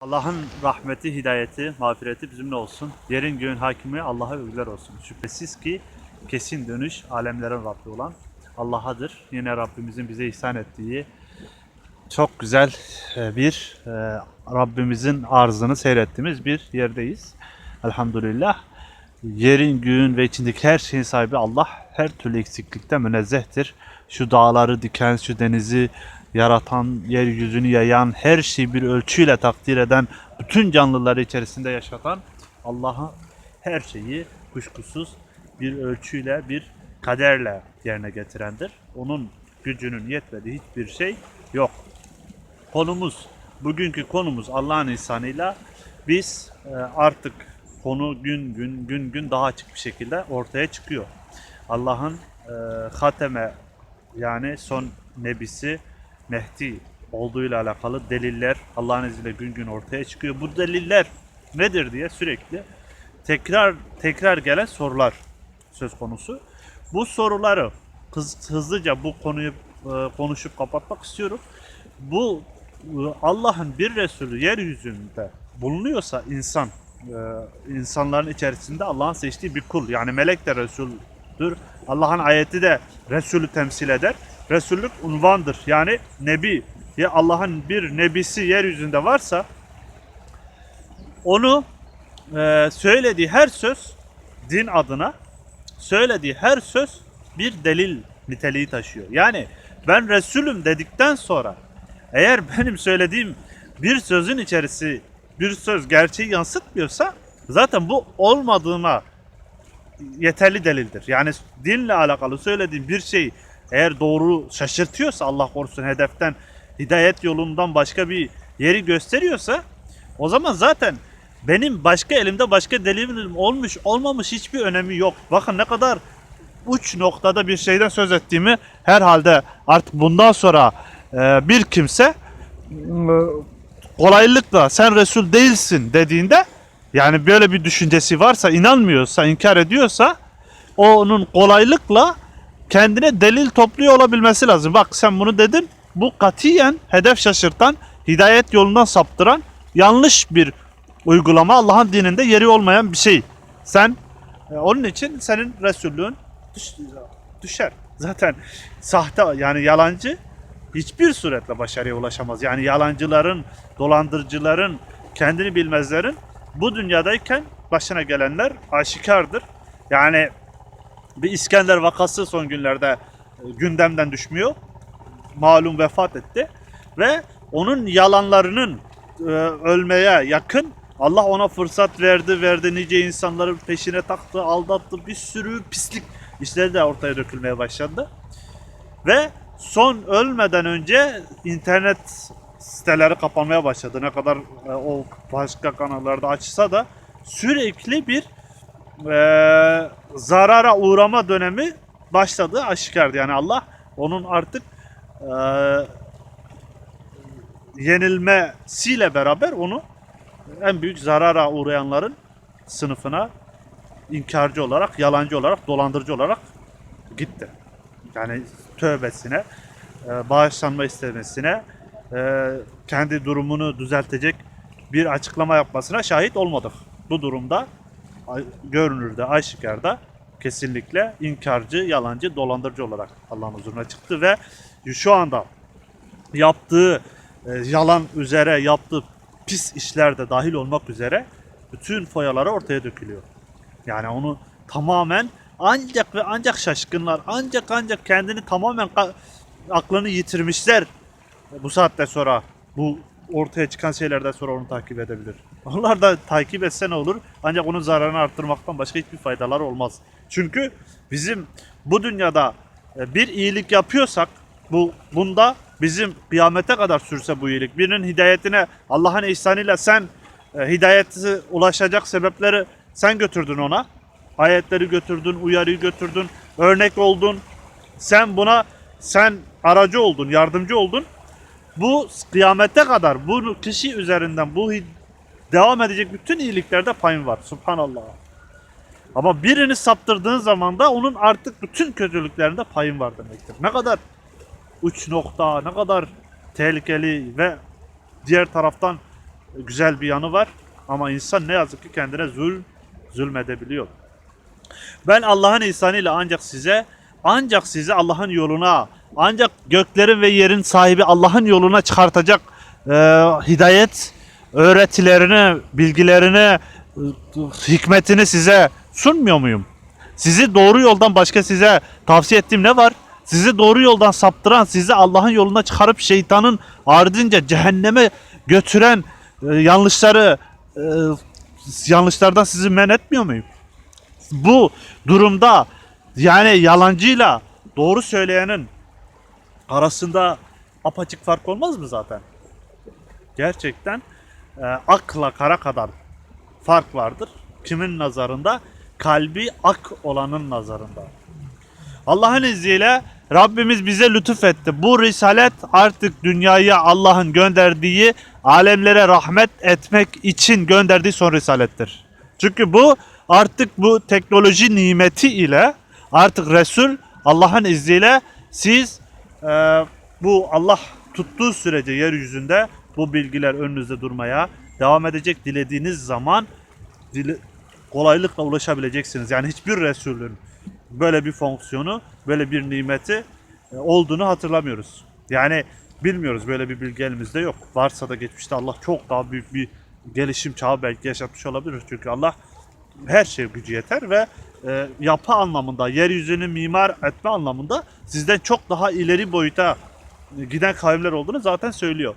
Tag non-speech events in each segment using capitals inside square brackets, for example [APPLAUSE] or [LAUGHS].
Allah'ın rahmeti, hidayeti, mağfireti bizimle olsun. Yerin göğün hakimi Allah'a övgüler olsun. Şüphesiz ki kesin dönüş alemlerin Rabbi olan Allah'adır. Yine Rabbimizin bize ihsan ettiği çok güzel e, bir e, Rabbimizin arzını seyrettiğimiz bir yerdeyiz. Elhamdülillah. Yerin, göğün ve içindeki her şeyin sahibi Allah her türlü eksiklikten münezzehtir. Şu dağları diken, şu denizi yaratan, yeryüzünü yayan, her şeyi bir ölçüyle takdir eden, bütün canlıları içerisinde yaşatan Allah'a her şeyi kuşkusuz bir ölçüyle, bir kaderle yerine getirendir. Onun gücünün yetmediği hiçbir şey yok. Konumuz, bugünkü konumuz Allah'ın ihsanıyla biz e, artık konu gün gün gün gün daha açık bir şekilde ortaya çıkıyor. Allah'ın e, hateme yani son nebisi Mehdi olduğuyla alakalı deliller Allah'ın izniyle gün gün ortaya çıkıyor. Bu deliller nedir diye sürekli tekrar tekrar gelen sorular söz konusu. Bu soruları hız- hızlıca bu konuyu e, konuşup kapatmak istiyorum. Bu e, Allah'ın bir Resulü yeryüzünde bulunuyorsa insan e, insanların içerisinde Allah'ın seçtiği bir kul yani melek de Resul'dür. Allah'ın ayeti de Resulü temsil eder. Resullük unvandır. Yani nebi ya Allah'ın bir nebisi yeryüzünde varsa onu e, söylediği her söz din adına söylediği her söz bir delil niteliği taşıyor. Yani ben Resulüm dedikten sonra eğer benim söylediğim bir sözün içerisi bir söz gerçeği yansıtmıyorsa zaten bu olmadığıma yeterli delildir. Yani dinle alakalı söylediğim bir şey eğer doğru şaşırtıyorsa Allah korusun hedeften hidayet yolundan başka bir yeri gösteriyorsa o zaman zaten benim başka elimde başka delilim olmuş olmamış hiçbir önemi yok. Bakın ne kadar uç noktada bir şeyden söz ettiğimi herhalde artık bundan sonra e, bir kimse kolaylıkla sen Resul değilsin dediğinde yani böyle bir düşüncesi varsa inanmıyorsa inkar ediyorsa onun kolaylıkla kendine delil topluyor olabilmesi lazım. Bak sen bunu dedin bu katiyen hedef şaşırtan hidayet yolundan saptıran yanlış bir uygulama Allah'ın dininde yeri olmayan bir şey. Sen e, onun için senin Resullüğün düş- düşer. Zaten sahte yani yalancı hiçbir suretle başarıya ulaşamaz. Yani yalancıların, dolandırıcıların, kendini bilmezlerin bu dünyadayken başına gelenler aşikardır. Yani bir İskender vakası son günlerde e, gündemden düşmüyor. Malum vefat etti ve onun yalanlarının e, ölmeye yakın Allah ona fırsat verdi, verdi nice insanların peşine taktı, aldattı. Bir sürü pislik işleri de ortaya dökülmeye başladı. Ve son ölmeden önce internet siteleri kapanmaya başladı. Ne kadar e, o başka kanallarda açsa da sürekli bir zarara uğrama dönemi başladı aşikardı. Yani Allah onun artık e, yenilmesiyle beraber onu en büyük zarara uğrayanların sınıfına inkarcı olarak, yalancı olarak, dolandırıcı olarak gitti. Yani tövbesine, e, bağışlanma istemesine, e, kendi durumunu düzeltecek bir açıklama yapmasına şahit olmadık. Bu durumda görünürde, aşikarda kesinlikle inkarcı, yalancı, dolandırıcı olarak Allah'ın huzuruna çıktı ve şu anda yaptığı e, yalan üzere yaptığı pis işler de dahil olmak üzere bütün foyaları ortaya dökülüyor. Yani onu tamamen ancak ve ancak şaşkınlar, ancak ancak kendini tamamen aklını yitirmişler bu saatte sonra bu ortaya çıkan şeylerden sonra onu takip edebilir. Onlar da takip etse ne olur? Ancak onun zararını arttırmaktan başka hiçbir faydaları olmaz. Çünkü bizim bu dünyada e, bir iyilik yapıyorsak bu bunda bizim kıyamete kadar sürse bu iyilik birinin hidayetine Allah'ın ihsanıyla sen e, hidayeti ulaşacak sebepleri sen götürdün ona. Ayetleri götürdün, uyarıyı götürdün, örnek oldun. Sen buna sen aracı oldun, yardımcı oldun. Bu kıyamete kadar bu kişi üzerinden bu devam edecek bütün iyiliklerde payın var. Subhanallah. Ama birini saptırdığın zaman da onun artık bütün kötülüklerinde payın var demektir. Ne kadar uç nokta, ne kadar tehlikeli ve diğer taraftan güzel bir yanı var. Ama insan ne yazık ki kendine zul zulmedebiliyor. Ben Allah'ın ihsanıyla ancak size ancak sizi Allah'ın yoluna ancak göklerin ve yerin sahibi Allah'ın yoluna çıkartacak e, hidayet öğretilerini, bilgilerini, e, hikmetini size sunmuyor muyum? Sizi doğru yoldan başka size tavsiye ettiğim ne var? Sizi doğru yoldan saptıran, sizi Allah'ın yoluna çıkarıp şeytanın ardınca cehenneme götüren e, yanlışları e, yanlışlardan sizi men etmiyor muyum? Bu durumda yani yalancıyla doğru söyleyenin arasında apaçık fark olmaz mı zaten? Gerçekten e, akla kara kadar fark vardır. Kimin nazarında? Kalbi ak olanın nazarında. Allah'ın izniyle Rabbimiz bize lütuf etti. Bu risalet artık dünyaya Allah'ın gönderdiği alemlere rahmet etmek için gönderdiği son risalettir. Çünkü bu artık bu teknoloji nimeti ile artık Resul Allah'ın izniyle siz e, bu Allah tuttuğu sürece yeryüzünde bu bilgiler önünüzde durmaya devam edecek. Dilediğiniz zaman dile- kolaylıkla ulaşabileceksiniz. Yani hiçbir Resulün böyle bir fonksiyonu, böyle bir nimeti e, olduğunu hatırlamıyoruz. Yani bilmiyoruz böyle bir bilgi elimizde yok. Varsa da geçmişte Allah çok daha büyük bir gelişim çağı belki yaşatmış olabilir. Çünkü Allah her şey gücü yeter ve e, yapı anlamında, yeryüzünü mimar etme anlamında sizden çok daha ileri boyuta giden kavimler olduğunu zaten söylüyor.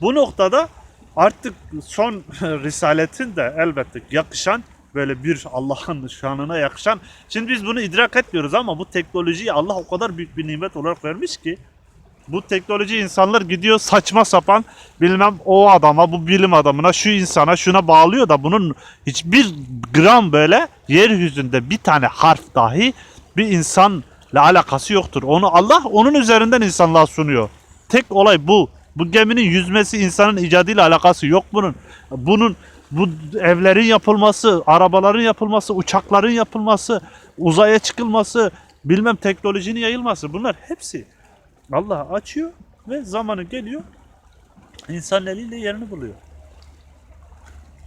Bu noktada artık son [LAUGHS] risaletin de elbette yakışan böyle bir Allah'ın şanına yakışan. Şimdi biz bunu idrak etmiyoruz ama bu teknolojiyi Allah o kadar büyük bir nimet olarak vermiş ki bu teknoloji insanlar gidiyor saçma sapan bilmem o adama bu bilim adamına şu insana şuna bağlıyor da bunun hiçbir gram böyle yeryüzünde bir tane harf dahi bir insanla alakası yoktur. Onu Allah onun üzerinden insanlığa sunuyor. Tek olay bu. Bu geminin yüzmesi insanın icadıyla alakası yok bunun. Bunun bu evlerin yapılması, arabaların yapılması, uçakların yapılması, uzaya çıkılması, bilmem teknolojinin yayılması bunlar hepsi Allah açıyor ve zamanı geliyor insan eliyle yerini buluyor.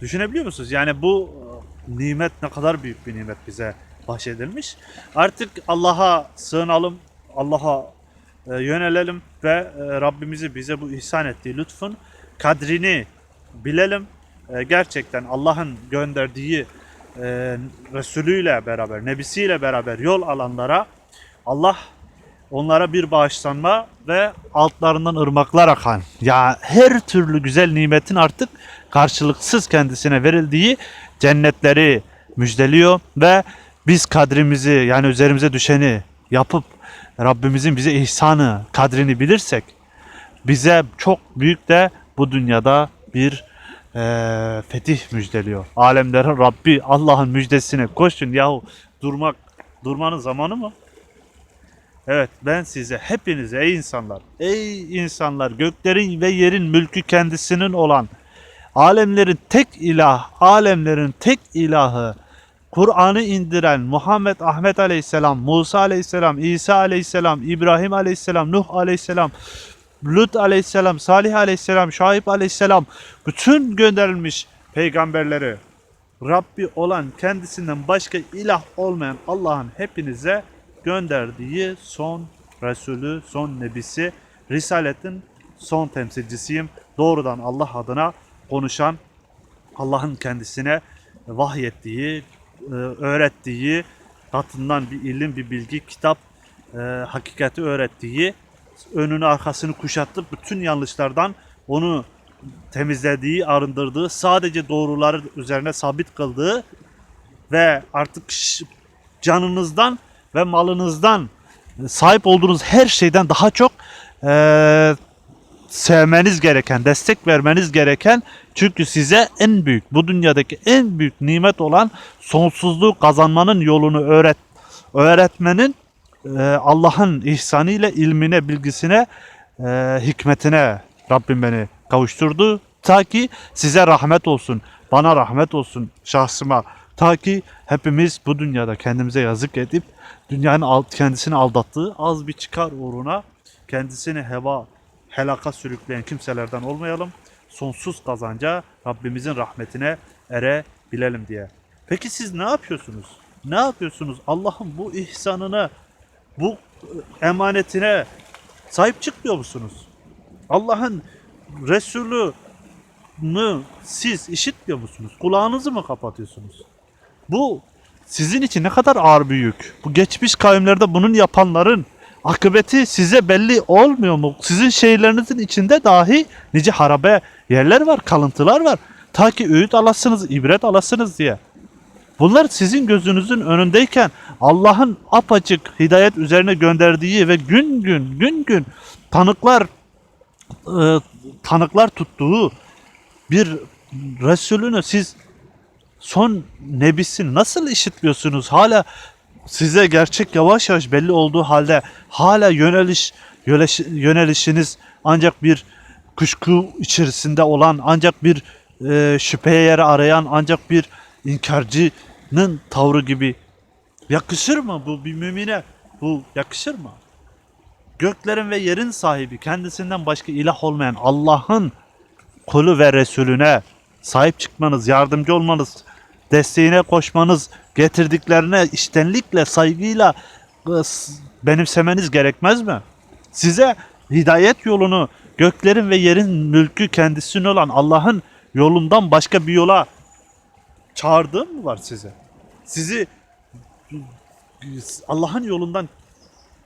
Düşünebiliyor musunuz? Yani bu e, nimet ne kadar büyük bir nimet bize bahşedilmiş. Artık Allah'a sığınalım, Allah'a e, yönelelim ve e, Rabbimizi bize bu ihsan ettiği lütfun kadrini bilelim. Gerçekten Allah'ın gönderdiği Resulüyle beraber, Nebisiyle beraber yol alanlara Allah onlara bir bağışlanma ve altlarından ırmaklar akan ya her türlü güzel nimetin artık karşılıksız kendisine verildiği cennetleri müjdeliyor ve biz kadrimizi yani üzerimize düşeni yapıp Rabbimizin bize ihsanı, kadrini bilirsek bize çok büyük de bu dünyada bir eee, fetih müjdeliyor. Alemlerin Rabbi Allah'ın müjdesine koşun yahu durmak durmanın zamanı mı? Evet ben size hepinize ey insanlar, ey insanlar göklerin ve yerin mülkü kendisinin olan alemlerin tek ilah, alemlerin tek ilahı Kur'an'ı indiren Muhammed Ahmet Aleyhisselam, Musa Aleyhisselam, İsa Aleyhisselam, İbrahim Aleyhisselam, Nuh Aleyhisselam, Lut Aleyhisselam, Salih Aleyhisselam, Şahip Aleyhisselam bütün gönderilmiş peygamberleri Rabbi olan kendisinden başka ilah olmayan Allah'ın hepinize gönderdiği son Resulü, son Nebisi, Risaletin son temsilcisiyim. Doğrudan Allah adına konuşan, Allah'ın kendisine vahyettiği, e, öğrettiği, katından bir ilim, bir bilgi, kitap, e, hakikati öğrettiği, önünü arkasını kuşatıp bütün yanlışlardan onu temizlediği, arındırdığı, sadece doğruları üzerine sabit kıldığı ve artık canınızdan ve malınızdan sahip olduğunuz her şeyden daha çok eee, sevmeniz gereken, destek vermeniz gereken çünkü size en büyük, bu dünyadaki en büyük nimet olan sonsuzluğu kazanmanın yolunu öğret öğretmenin eee, Allah'ın ihsanıyla ilmine, bilgisine, eee, hikmetine Rabbim beni kavuşturdu. Ta ki size rahmet olsun, bana rahmet olsun şahsıma. Ta ki hepimiz bu dünyada kendimize yazık edip dünyanın kendisini aldattığı az bir çıkar uğruna kendisini heva, helaka sürükleyen kimselerden olmayalım. sonsuz kazanca Rabbimizin rahmetine erebilelim diye. Peki siz ne yapıyorsunuz? Ne yapıyorsunuz? Allah'ın bu ihsanına, bu e, emanetine sahip çıkmıyor musunuz? Allah'ın Resulü'nü siz işitmiyor musunuz? Kulağınızı mı kapatıyorsunuz? Bu sizin için ne kadar ağır bir yük. Bu geçmiş kavimlerde bunun yapanların akıbeti size belli olmuyor mu? Sizin şehirlerinizin içinde dahi nice harabe yerler var, kalıntılar var. Ta ki öğüt alasınız, ibret alasınız diye. Bunlar sizin gözünüzün önündeyken Allah'ın apaçık hidayet üzerine gönderdiği ve gün gün gün gün tanıklar e, tanıklar tuttuğu bir Resulünü siz son nebisini nasıl işitmiyorsunuz? Hala size gerçek yavaş yavaş belli olduğu halde hala yöneliş yöneliş- yönelişiniz ancak bir kuşku içerisinde olan ancak bir e, şüpheye yer arayan ancak bir inkarcının tavrı gibi yakışır mı bu bir mümine bu yakışır mı? Göklerin ve yerin sahibi kendisinden başka ilah olmayan Allah'ın kulu ve Resulüne sahip çıkmanız, yardımcı olmanız, desteğine koşmanız, getirdiklerine iştenlikle, saygıyla e, benimsemeniz gerekmez mi? Size hidayet yolunu, göklerin ve yerin mülkü kendisine olan Allah'ın yolundan başka bir yola çağırdığım mı var size? Sizi Allah'ın yolundan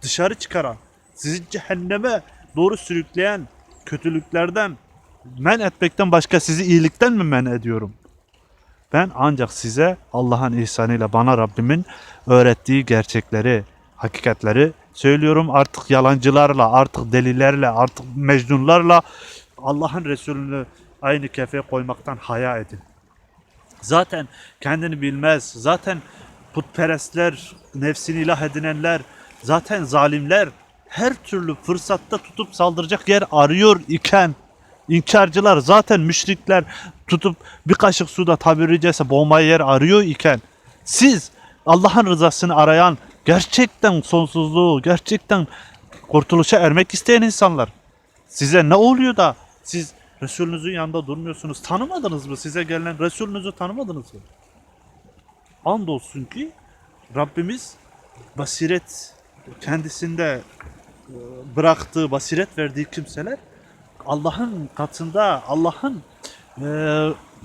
dışarı çıkaran, sizi cehenneme doğru sürükleyen kötülüklerden men etmekten başka sizi iyilikten mi men ediyorum? Ben ancak size Allah'ın ihsanıyla bana Rabbimin öğrettiği gerçekleri, hakikatleri söylüyorum. Artık yalancılarla, artık delilerle, artık mecnunlarla Allah'ın Resulünü aynı kefeye koymaktan haya edin. Zaten kendini bilmez, zaten putperestler, nefsini ilah edinenler, zaten zalimler her türlü fırsatta tutup saldıracak yer arıyor iken inkarcılar zaten müşrikler tutup bir kaşık suda tabiri caizse boğmaya yer arıyor iken siz Allah'ın rızasını arayan gerçekten sonsuzluğu, gerçekten kurtuluşa ermek isteyen insanlar size ne oluyor da siz Resulünüzün yanında durmuyorsunuz? Tanımadınız mı? Size gelen Resulünüzü tanımadınız mı? Andolsun ki Rabbimiz basiret kendisinde e, bıraktığı, basiret verdiği kimseler Allah'ın katında, Allah'ın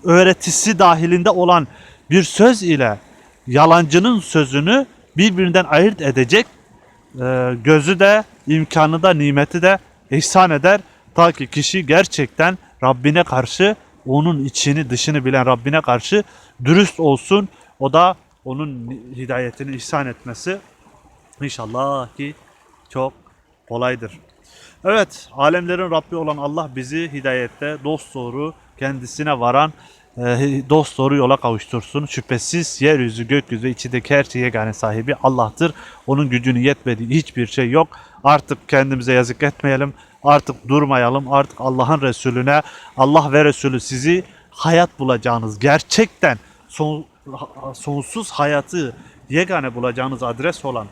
öğretisi dahilinde olan bir söz ile yalancının sözünü birbirinden ayırt edecek e, gözü de, imkanı da, nimeti de ihsan eder. Ta ki kişi gerçekten Rabbine karşı, onun içini dışını bilen Rabbine karşı dürüst olsun. O da onun hidayetini ihsan etmesi inşallah ki çok kolaydır. Evet, alemlerin Rabbi olan Allah bizi hidayette dost doğru kendisine varan e, dost doğru yola kavuştursun. Şüphesiz yeryüzü, gökyüzü, içindeki her şeye yegane sahibi Allah'tır. Onun gücünü yetmediği hiçbir şey yok. Artık kendimize yazık etmeyelim. Artık durmayalım. Artık Allah'ın Resulüne, Allah ve Resulü sizi hayat bulacağınız, gerçekten son, sonsuz hayatı yegane bulacağınız adres olan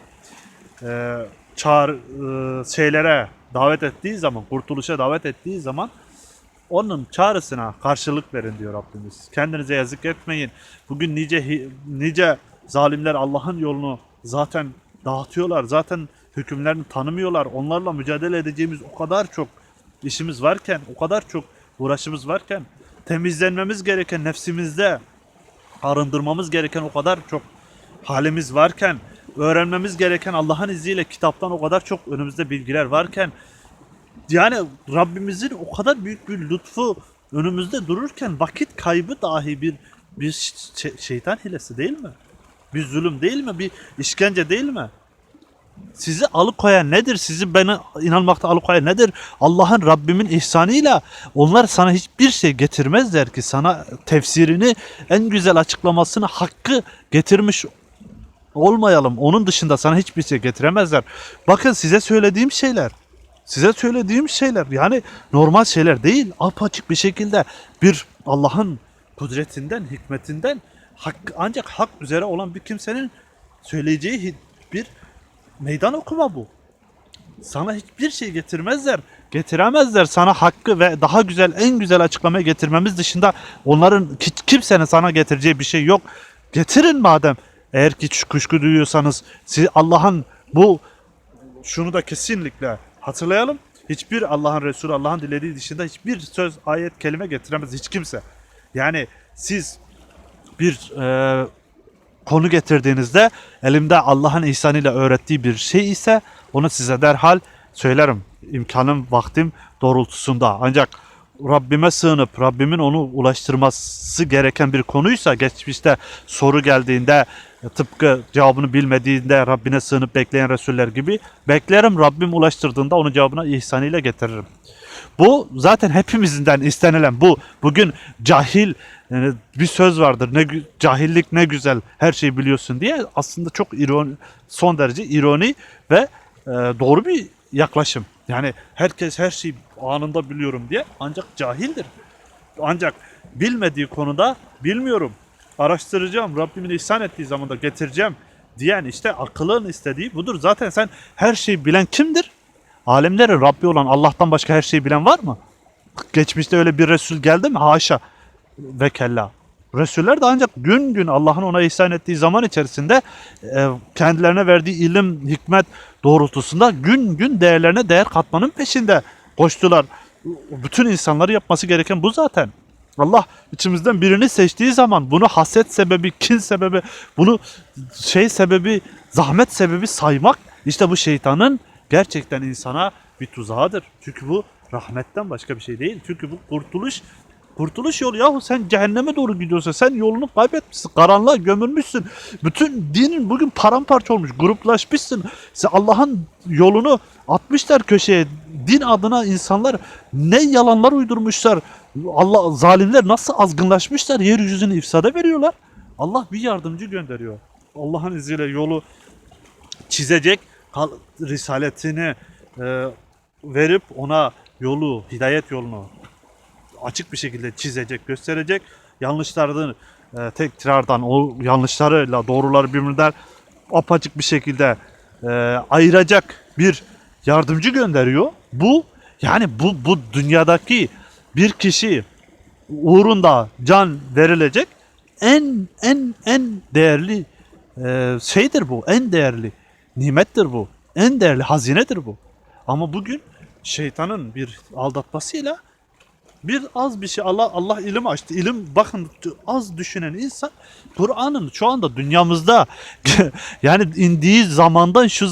e, çağır e, şeylere davet ettiği zaman, kurtuluşa davet ettiği zaman onun çağrısına karşılık verin diyor Rabbimiz. Kendinize yazık etmeyin. Bugün nice nice zalimler Allah'ın yolunu zaten dağıtıyorlar. Zaten hükümlerini tanımıyorlar. Onlarla mücadele edeceğimiz o kadar çok işimiz varken, o kadar çok uğraşımız varken temizlenmemiz gereken nefsimizde arındırmamız gereken o kadar çok halimiz varken, öğrenmemiz gereken Allah'ın izniyle kitaptan o kadar çok önümüzde bilgiler varken, yani Rabbimizin o kadar büyük bir lütfu önümüzde dururken vakit kaybı dahi bir bir ş- şeytan hilesi değil mi? Bir zulüm değil mi? Bir işkence değil mi? Sizi alıkoyan nedir? Sizi bana inanmakta alıkoyan nedir? Allah'ın Rabbimin ihsanıyla onlar sana hiçbir şey getirmezler ki sana tefsirini en güzel açıklamasını hakkı getirmiş olmayalım. Onun dışında sana hiçbir şey getiremezler. Bakın size söylediğim şeyler size söylediğim şeyler yani normal şeyler değil. Apaçık bir şekilde bir Allah'ın kudretinden, hikmetinden hak, ancak hak üzere olan bir kimsenin söyleyeceği bir meydan okuma bu. sana hiçbir şey getirmezler. Getiremezler sana hakkı ve daha güzel en güzel açıklamayı getirmemiz dışında onların ki- kimsenin sana getireceği bir şey yok. Getirin madem. Eğer ki kuşku duyuyorsanız siz Allah'ın bu şunu da kesinlikle hatırlayalım. Hiçbir Allah'ın Resulü Allah'ın dilediği dışında hiçbir söz, ayet, kelime getiremez hiç kimse. Yani siz bir e, konu getirdiğinizde elimde Allah'ın ihsanıyla öğrettiği bir şey ise onu size derhal söylerim. İmkanım, vaktim doğrultusunda. Ancak Rabbime sığınıp Rabbimin onu ulaştırması gereken bir konuysa geçmişte soru geldiğinde tıpkı cevabını bilmediğinde Rabbine sığınıp bekleyen Resuller gibi beklerim Rabbim ulaştırdığında onun cevabına ihsanıyla getiririm. Bu zaten hepimizden istenilen bu. Bugün cahil yani bir söz vardır. Ne cahillik ne güzel her şeyi biliyorsun diye aslında çok ironi son derece ironi ve e, doğru bir yaklaşım. Yani herkes her şeyi anında biliyorum diye ancak cahildir. Ancak bilmediği konuda bilmiyorum. Araştıracağım. Rabbimin ihsan ettiği zamanda getireceğim diyen işte akılın istediği budur. Zaten sen her şeyi bilen kimdir? Alemlerin Rabbi olan Allah'tan başka her şeyi bilen var mı? Geçmişte öyle bir Resul geldi mi? Haşa ve kella. Resuller de ancak gün gün Allah'ın ona ihsan ettiği zaman içerisinde e, kendilerine verdiği ilim, hikmet doğrultusunda gün gün değerlerine değer katmanın peşinde koştular. Bütün insanları yapması gereken bu zaten. Allah içimizden birini seçtiği zaman bunu haset sebebi, kin sebebi, bunu şey sebebi, zahmet sebebi saymak işte bu şeytanın gerçekten insana bir tuzağıdır. Çünkü bu rahmetten başka bir şey değil. Çünkü bu kurtuluş kurtuluş yolu yahu sen cehenneme doğru gidiyorsun. Sen yolunu kaybetmişsin. Karanlığa gömülmüşsün. Bütün dinin bugün paramparça olmuş. Gruplaşmışsın. Sen Allah'ın yolunu atmışlar köşeye. Din adına insanlar ne yalanlar uydurmuşlar. Allah zalimler nasıl azgınlaşmışlar. Yeryüzünü ifsada veriyorlar. Allah bir yardımcı gönderiyor. Allah'ın izniyle yolu çizecek risaletini e, verip ona yolu, hidayet yolunu açık bir şekilde çizecek, gösterecek. Yanlışlarını e, tekrardan o yanlışlarıyla doğruları birbirinden apaçık bir şekilde e, ayıracak bir yardımcı gönderiyor. Bu yani bu bu dünyadaki bir kişi uğrunda can verilecek en en en değerli e, şeydir bu. En değerli nimettir bu. En değerli hazinedir bu. Ama bugün şeytanın bir aldatmasıyla bir az bir şey Allah Allah ilim açtı. İlim bakın az düşünen insan Kur'an'ın şu anda dünyamızda [LAUGHS] yani indiği zamandan şu